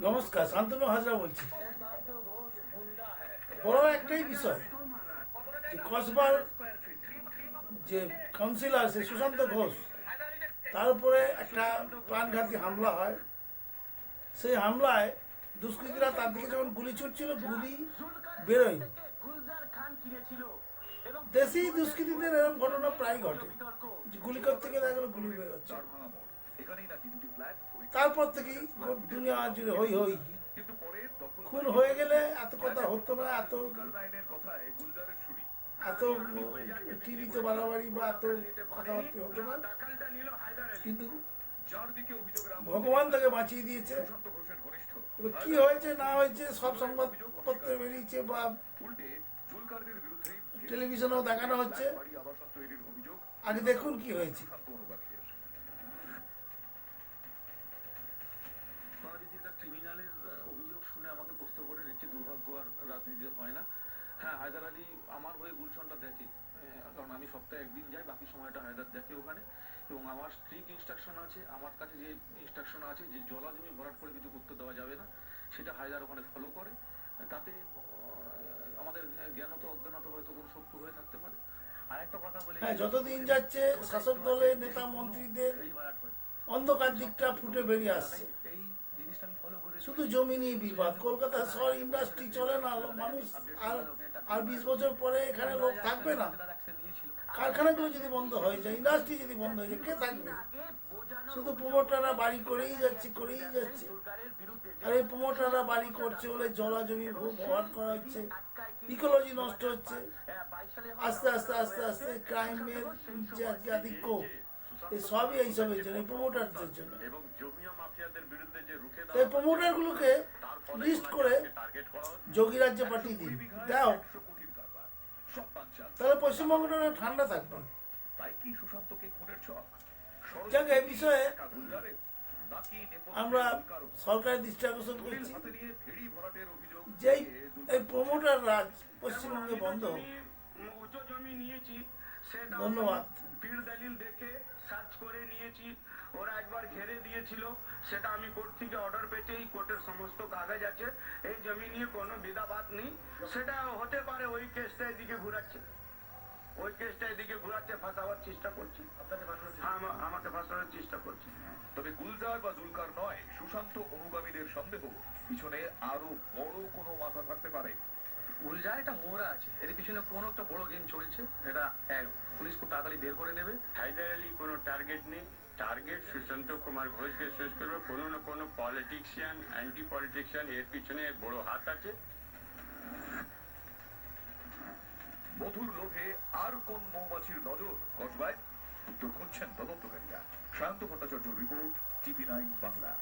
নমস্কার, শান্তনু হাজরা বলছি। বড় একটাই বিষয়, যে কসবার যে কাউন্সিলর সে সুশান্ত ঘোষ, তার উপরে একটা প্রাণঘাতী হামলা হয়। সেই হামলায় দুষ্কৃতীরা তার দিকে যখন গুলি ছুটছিল, গুলি বেরোয়। দেশি দুষ্কৃতীদের এরকম ঘটনা প্রায় ঘটে। গুলি করতে গেলো গুলি বেরোচ্ছে। তারপর থেকেই দুনিয়া জুড়ে হই হই। খুন হয়ে গেলে এত কথা হতো না, এত এত টিভিতে বাড়াবাড়ি বা এত হতো না। কিন্তু ভগবান তাকে বাঁচিয়ে দিয়েছে। কি হয়েছে, না হয়েছে, সব সংবাদপত্রে বেরিয়েছে বা টেলিভিশনেও দেখানো হচ্ছে। আগে দেখুন কি হয়েছে। ক্রিমিনালের অভিযোগ শুনে আমাকে প্রশ্ন করে নিচ্ছে দুর্ভাগ্য আর রাজনীতি হয় না? হ্যাঁ হায়দার আলী আমার হয়ে গুলশনটা দেখে কারণ আমি সপ্তাহে একদিন যাই বাকি সময়টা হায়দার দেখে ওখানে। এবং আমার স্ট্রিক ইনস্ট্রাকশন আছে আমার কাছে যে ইনস্ট্রাকশন আছে যে জলা জমি ভরাট করে কিছু করতে দেওয়া যাবে না সেটা হায়দার ওখানে ফলো করে। তাতে আমাদের জ্ঞানত অজ্ঞানত হয়তো কোনো শত্রু হয়ে থাকতে পারে। আরেকটা কথা বলে হ্যাঁ যত দিন যাচ্ছে শাসক দলের নেতা মন্ত্রীদের অন্ধকার দিকটা ফুটে বেরিয়ে আসছে। শুধু জমি নিয়ে বিবাদ কলকাতা শহর ইন্ডাস্ট্রি চলে না মানুষ আর আর বিশ বছর পরে এখানে লোক থাকবে না। কারখানাগুলো যদি বন্ধ হয়ে যায় ইন্ডাস্ট্রি যদি বন্ধ হয়ে যায়, কে থাকবে? শুধু প্রমোটাররা বাড়ি করেই যাচ্ছে করেই যাচ্ছে। আর এই প্রমোটাররা বাড়ি করছে বলে জলা জমি ভরাট করা হচ্ছে ইকোলজি নষ্ট হচ্ছে। আস্তে আস্তে আস্তে আস্তে ক্রাইমের যে আধিক্য। সবই এইসবের জন্য প্রমোটারদের জন্য। তাই প্রমোটারগুলোকে লিস্ট করে যোগী রাজ্যে পাঠিয়ে দিন। দাও। তাহলে পশ্চিমবঙ্গটা ঠান্ডা থাকবে। যাক এই বিষয়ে আমরা সরকারের দৃষ্টি আকর্ষণ করছি। যেই এই প্রমোটার রাজ পশ্চিমবঙ্গে বন্ধ। ধন্যবাদ। পীর দলিল দেখে সার্চ করে নিয়েছি। ওরা একবার ঘেরে দিয়েছিল সেটা আমি কোর্ট থেকে অর্ডার পেয়েছি এই কোর্টের সমস্ত কাগজ আছে এই জমি নিয়ে কোনো বিধাবাদ নেই। সেটা হতে পারে ওই কেসটা এদিকে ঘুরাচ্ছে। ওই কেসটা এদিকে ঘুরাচ্ছে ফাঁসাবার চেষ্টা করছি। হ্যাঁ, আমাকে ফাঁসানোর চেষ্টা করছি তবে গুলজার বা জুলকার নয় সুশান্ত অনুগামীদের সন্দেহ। পিছনে আরও বড় কোনো মাথা থাকতে পারে। গুলজার এটা মোড়া আছে। এর পিছনে কোনো একটা বড় গেম চলছে এটা এক, পুলিশ খুব তাড়াতাড়ি বের করে নেবে। হায়দার আলী কোনো টার্গেট নেই। টার্গেট সুশান্ত কুমার ঘোষকে শেষ করবে। কোনো না কোনো পলিটিক্সিয়ান অ্যান্টি পলিটিক্সিয়ান এর পিছনে বড় হাত আছে। মধুর লোভে আর কোন মৌমাছির নজর? কসবায় উত্তর খুঁজছেন তদন্তকারীরা। Sayanta Bhattacharya report TV nine Bangla.